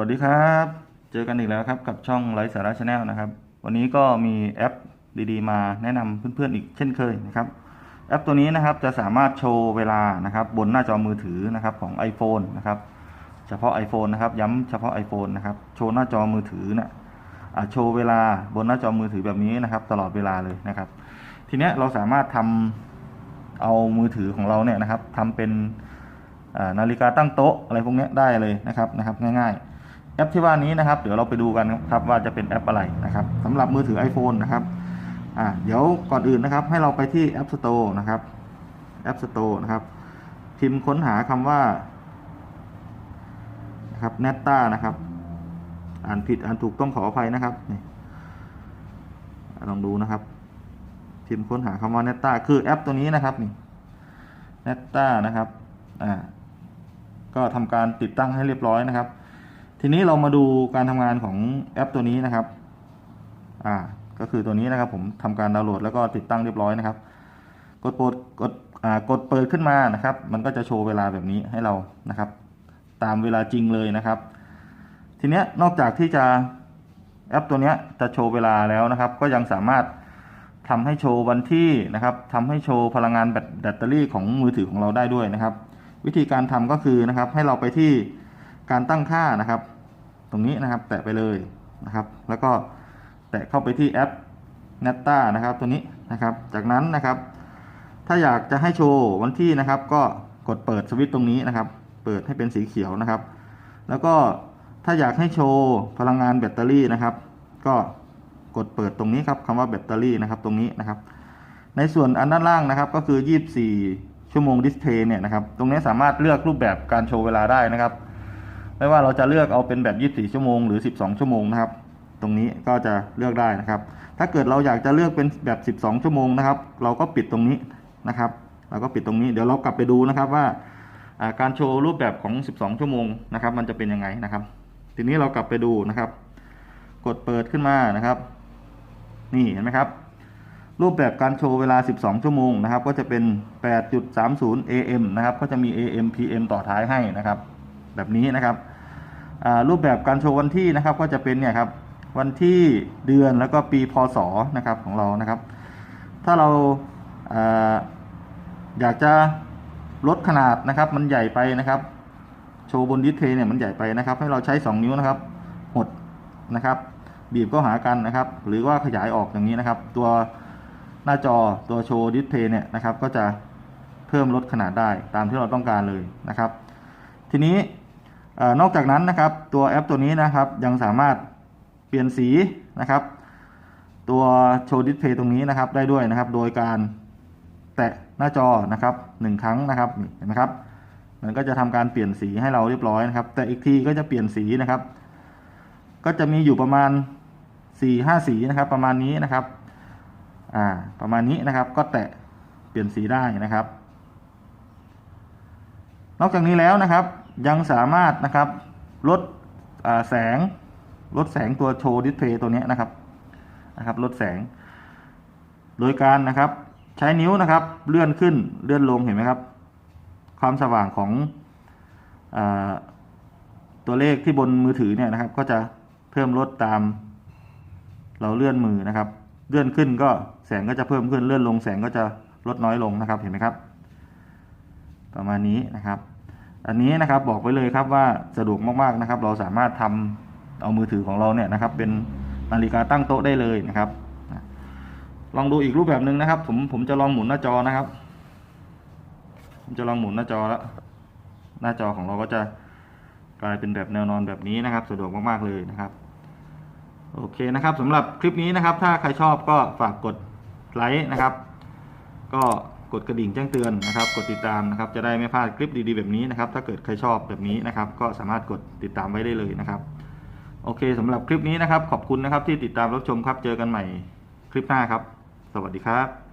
วัสดีครับ เจอกันอีกแล้วครับกับช่องไลฟ์สาระชาแนลนะครับ วันนี้ก็มีแอปดีๆ มาแนะนำเพื่อนๆอีกเช่นเคยนะครับ แอปตัวนี้นะครับจะสามารถโชว์เวลานะครับบนหน้าจอมือถือนะครับของ iPhone นะครับเฉพาะ iPhone นะครับย้ำเฉพาะ iPhone นะครับโชว์หน้าจอมือถือเนี่ยโชว์เวลาบนหน้าจอมือถือแบบนี้นะครับ ตลอดเวลาเลยนะครับ ทีนี้เราสามารถทำเอามือถือของเราเนี่ยนะครับทำเป็นนาฬิกาตั้งโต๊ะอะไรพวกนี้ได้เลยนะครับนะครับง่ายๆ แอปที่ว่านี้นะครับ เดี๋ยวเราไปดูกันครับว่าจะเป็นแอปอะไรนะครับสำหรับมือถือ iPhone นะครับอ่าเดี๋ยวก่อนอื่นนะครับ ให้เราไปที่ App Store นะครับ App Store นะครับ พิมพ์ค้นหาคำว่านะครับ Netta นะครับ อ่านผิดอ่านถูกต้องขออภัยนะครับนี่ลองดูนะครับ พิมพ์ค้นหาคำว่า Netta คือแอปตัวนี้นะครับนี่ Netta นะครับอ่าก็ทำการติดตั้งให้เรียบร้อยนะครับ ทีนี้เรามาดูการทำงานของแอปตัวนี้นะครับ อ่า ก็คือตัวนี้นะครับ ผมทำการดาวน์โหลดแล้วก็ติดตั้งเรียบร้อยนะครับ กดโปรดกดอ่ากดเปิดขึ้นมานะครับ มันก็จะโชว์เวลาแบบนี้ให้เรานะครับ ตามเวลาจริงเลยนะครับ ทีเนี้ยนอกจากที่จะแอปตัวเนี้ยจะโชว์เวลาแล้วนะครับ ก็ยังสามารถทำให้โชว์วันที่นะครับทำให้โชว์พลังงานแบตแบตเตอรี่ของมือถือของเราได้ด้วยนะครับ วิธีการทำก็คือนะครับ ให้เราไปที่ การตั้งค่านะครับ ตรงนี้นะครับ แตะไปเลยนะครับ แล้วก็แตะเข้าไปที่แอป n e t t a นะครับ ตัวนี้นะครับ จากนั้นนะครับ ถ้าอยากจะให้โชว์วันที่นะครับ ก็กดเปิดสวิตช์ตรงนี้นะครับ เปิดให้เป็นสีเขียวนะครับ แล้วก็ถ้าอยากให้โชว์พลังงานแบตเตอรี่นะครับ ก็กดเปิดตรงนี้ครับคำว่าแบตเตอรี่นะครับตรงนี้นะครับ ในส่วนอันด้านล่างนะครับ ก็คือ 24 ชั่วโมงดิสเพย์เนี่ยนะครับ ตรงนี้สามารถเลือกรูปแบบการโชว์เวลาได้นะครับ ไม่ว่าเราจะเลือกเอาเป็นแบบ 24 ชั่วโมงหรือ 12 ชั่วโมงนะครับ ตรงนี้ก็จะเลือกได้นะครับ ถ้าเกิดเราอยากจะเลือกเป็นแบบ 12 ชั่วโมงนะครับ เราก็ปิดตรงนี้นะครับ เราก็ปิดตรงนี้ เดี๋ยวเรากลับไปดูนะครับว่าการโชว์รูปแบบของ 12 ชั่วโมงนะครับ มันจะเป็นยังไงนะครับ ทีนี้เรากลับไปดูนะครับ กดเปิดขึ้นมานะครับ นี่เห็นไหมครับ รูปแบบการโชว์เวลา 12 ชั่วโมงนะครับ ก็จะเป็น 8.30 AM นะครับ ก็จะมี AM PM ต่อท้ายให้นะครับ แบบนี้นะครับรูปแบบการโชว์วันที่นะครับก็จะเป็นเนี่ยครับวันที่เดือนแล้วก็ปีพศนะครับของเรานะครับ ถ้าเราอาอยากจะลดขนาดนะครับ มันใหญ่ไปนะครับ โชว์บนดิสเพย์เนี่ยมันใหญ่ไปนะครับ ให้เราใช้ 2 นิ้วนะครับหดนะครับ บีบเข้าหากันนะครับ หรือว่าขยายออกอย่างนี้นะครับ ตัวหน้าจอตัวโชว์ดิสเพย์เนี่ยนะครับ ก็จะเพิ่มลดขนาดได้ตามที่เราต้องการเลยนะครับ ทีนี้ นอกจากนั้นนะครับตัวแอปตัวนี้นะครับยังสามารถเปลี่ยนสีนะครับ ตัวโชว์ดิสเพย์ตรงนี้นะครับได้ด้วยนะครับ โดยการแตะหน้าจอนะครับหนึ่งครั้งนะครับนี่เห็นไหมครับ มันก็จะทำการเปลี่ยนสีให้เราเรียบร้อยนะครับ แต่อีกทีก็จะเปลี่ยนสีนะครับ ก็จะมีอยู่ประมาณสี่ห้าสีนะครับ ประมาณนี้นะครับอ่าประมาณนี้นะครับ ก็แตะเปลี่ยนสีได้นะครับ นอกจากนี้แล้วนะครับ ยังสามารถนะครับลดแสงลดแสงตัวโชว์ดิสเพย์ตัวนี้นะครับนะครับลดแสง โดยการนะครับใช้นิ้วนะครับเลื่อนขึ้นเลื่อนลงเห็นไหมครับ ความสว่างของอตัวเลขที่บนมือถือเนี่ยนะครับ ก็จะเพิ่มลดตาม เราเลื่อนมือนะครับ เลื่อนขึ้นก็แสงก็จะเพิ่มขึ้นเลื่อนลง แสงก็จะลดน้อยลงนะครับเห็นไหมครับ ประมาณนี้นะครับ อันนี้นะครับบอกไว้เลยครับว่าสะดวกมากๆนะครับ เราสามารถทำเอามือถือของเราเนี่ยนะครับ เป็นนาฬิกาตั้งโต๊ะได้เลยนะครับ ลองดูอีกรูปแบบหนึ่งนะครับ ผมผมจะลองหมุนหน้าจอนะครับ ผมจะลองหมุนหน้าจอแล้วหน้าจอของเราก็จะกลายเป็นแบบแนวนอนแบบนี้นะครับ สะดวกมากๆเลยนะครับ โอเคนะครับสำหรับคลิปนี้นะครับ ถ้าใครชอบก็ฝากกดไลค์นะครับ ก็ กดกระดิ่งแจ้งเตือนนะครับ กดติดตามนะครับ จะได้ไม่พลาดคลิปดีๆแบบนี้นะครับ ถ้าเกิดใครชอบแบบนี้นะครับ ก็สามารถกดติดตามไว้ได้เลยนะครับ โอเคสำหรับคลิปนี้นะครับ ขอบคุณนะครับที่ติดตามรับชมครับ เจอกันใหม่คลิปหน้าครับ สวัสดีครับ